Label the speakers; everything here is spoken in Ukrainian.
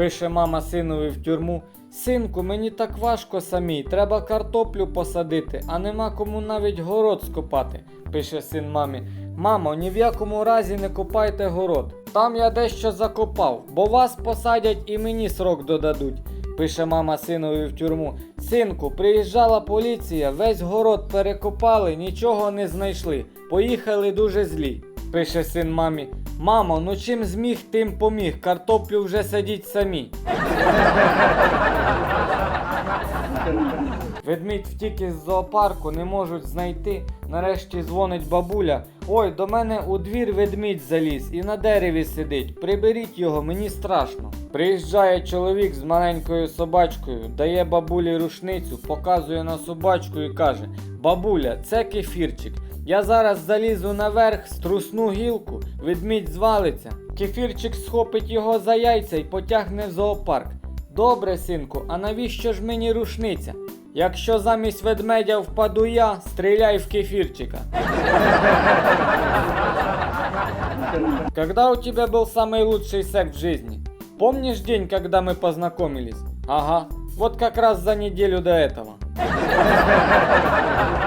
Speaker 1: Пише мама синові в тюрму. Синку, мені так важко самій, треба картоплю посадити, а нема кому навіть город скопати, пише син мамі. Мамо, ні в якому разі не копайте город. Там я дещо закопав, бо вас посадять і мені срок додадуть, пише мама синові в тюрму. Синку, приїжджала поліція, весь город перекопали, нічого не знайшли. Поїхали дуже злі. Пише син мамі. Мамо, ну чим зміг, тим поміг. Картоплю вже садіть самі. Ведмідь втік із зоопарку, не можуть знайти. Нарешті дзвонить бабуля. Ой, до мене у двір ведмідь заліз і на дереві сидить. Приберіть його, мені страшно. Приїжджає чоловік з маленькою собачкою, дає бабулі рушницю, показує на собачку і каже: Бабуля, це кефірчик. Я зараз залізу наверх, струсну гілку, ведмідь звалиться. Кефірчик схопить його за яйця і потягне в зоопарк. Добре, синку, а навіщо ж мені рушниця? Якщо замість ведмедя впаду я, стріляй в кефірчика. Когда у тебя был самый лучший секс в жизни? Помнишь день, когда мы познакомились? Ага, вот как раз за неделю до этого.